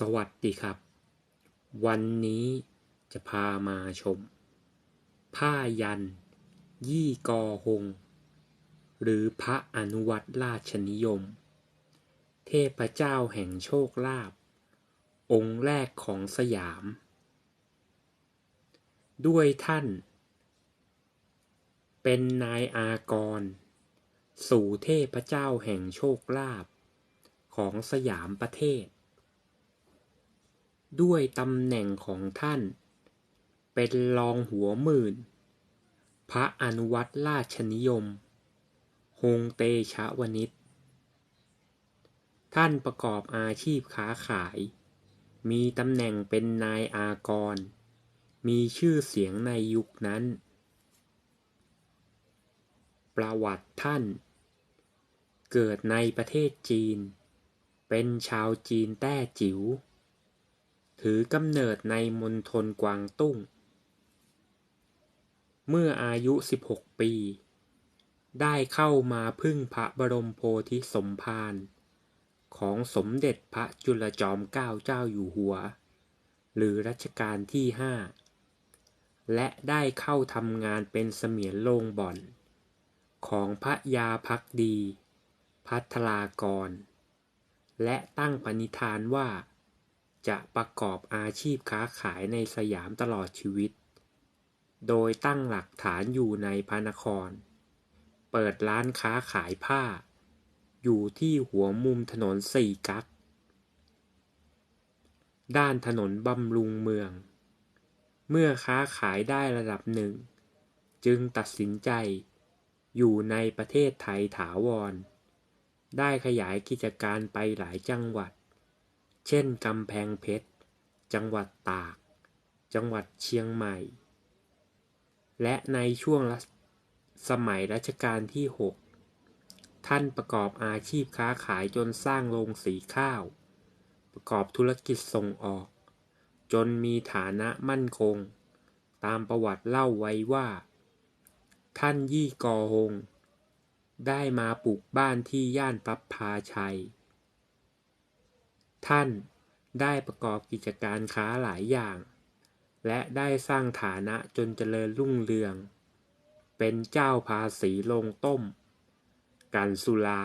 สวัสดีครับ วันนี้จะพามาชม ผ้ายัน ยี่กอหง หรือพระอนุวัตรราชนิยม เทพเจ้าแห่งโชคลาภองค์แรกของสยาม ด้วยท่าน เป็นนายอากร สู่เทพเจ้าแห่งโชคลาภของสยามประเทศ ด้วยตำแหน่งของท่าน เป็นรองหัวหมื่น พระอนุวัตรราชนิยมฮงเตชะวนิชท่านประกอบอาชีพค้าขาย มีตำแหน่งเป็นนายอากร มีชื่อเสียงในยุคนั้น ประวัติท่าน เกิดในประเทศจีน เป็นชาวจีนแต้จิ๋ว ถือกำเนิดในมณฑลกวางตุ้ง เมื่ออายุ 16 ปี ได้เข้ามาพึ่งพระบรมโพธิสมภารของสมเด็จพระจุลจอมเกล้าเจ้าอยู่หัว หรือรัชกาลที่ห้าและได้เข้าทำงานเป็นเสมียนโรงบ่อน ของพระยาพักดี พัทลากร และตั้งปณิธานว่า จะประกอบอาชีพค้าขายในสยามตลอดชีวิต โดยตั้งหลักฐานอยู่ในพระนคร เปิดร้านค้าขายผ้า อยู่ที่หัวมุมถนนสี่กั๊กด้านถนนบำรุงเมือง เมื่อค้าขายได้ระดับหนึ่ง จึงตัดสินใจ อยู่ในประเทศไทยถาวร ได้ขยายกิจการไปหลายจังหวัด เช่น กำแพงเพชร จังหวัดตาก จังหวัดเชียงใหม่ และในช่วงสมัยรัชกาลที่ 6 ท่านประกอบอาชีพค้าขายจนสร้างโรงสีข้าว ประกอบธุรกิจส่งออก จนมีฐานะมั่นคง ตามประวัติเล่าไว้ว่า ท่านยี่กอหง ได้มาปลูกบ้านที่ย่านปับพาชัย ท่านได้ประกอบกิจการค้าหลายอย่าง และได้สร้างฐานะจนเจริญรุ่งเรือง เป็นเจ้าภาษีโรงต้ม กันสุลา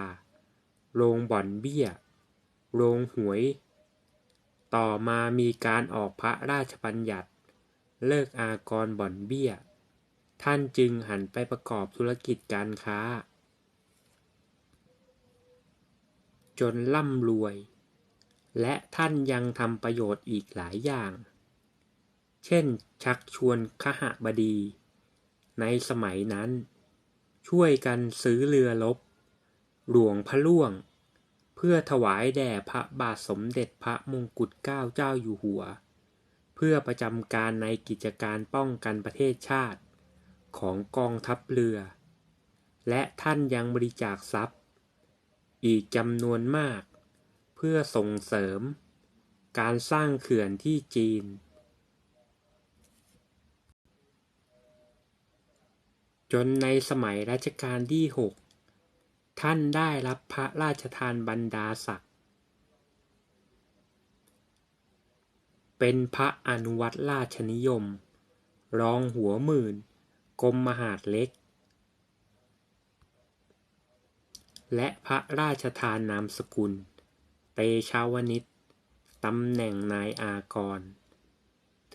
โรงบ่อนเบี้ย โรงหวย ต่อมามีการออกพระราชบัญญัติ เลิกอากรบ่อนเบี้ย ท่านจึงหันไปประกอบธุรกิจการค้า จนร่ำรวย และท่านยังทำประโยชน์อีกหลายอย่าง เช่น ชักชวนขหบดี ในสมัยนั้น ช่วยกันซื้อเรือรบหลวงพระล่วง เพื่อถวายแด่พระบาทสมเด็จพระมงกุฎเกล้าเจ้าอยู่หัว เพื่อประจำการในกิจการป้องกันประเทศชาติ ของกองทัพเรือ และท่านยังบริจาคทรัพย์ อีกจำนวนมาก พื่อส่งเสริม การสร้างเขื่อนที่จีน จนในสมัยรัชกาลที่ 6 ท่านได้รับพระราชทานบรรดาศักดิ์เป็นพระอนุวัตราชนิยม รองหัวหมื่น กรมมหาดเล็ก และพระราชทานนามสกุล เตชาวนิชตำแหน่งนายอากร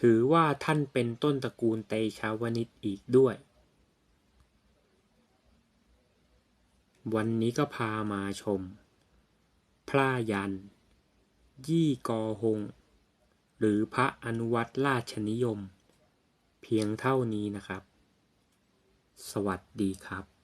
ถือว่าท่านเป็นต้นตระกูลเตชาวนิชอีกด้วย วันนี้ก็พามาชม พระยัน ยี่กอหง หรือพระอนุวัตราชนิยม เพียงเท่านี้นะครับ สวัสดีครับ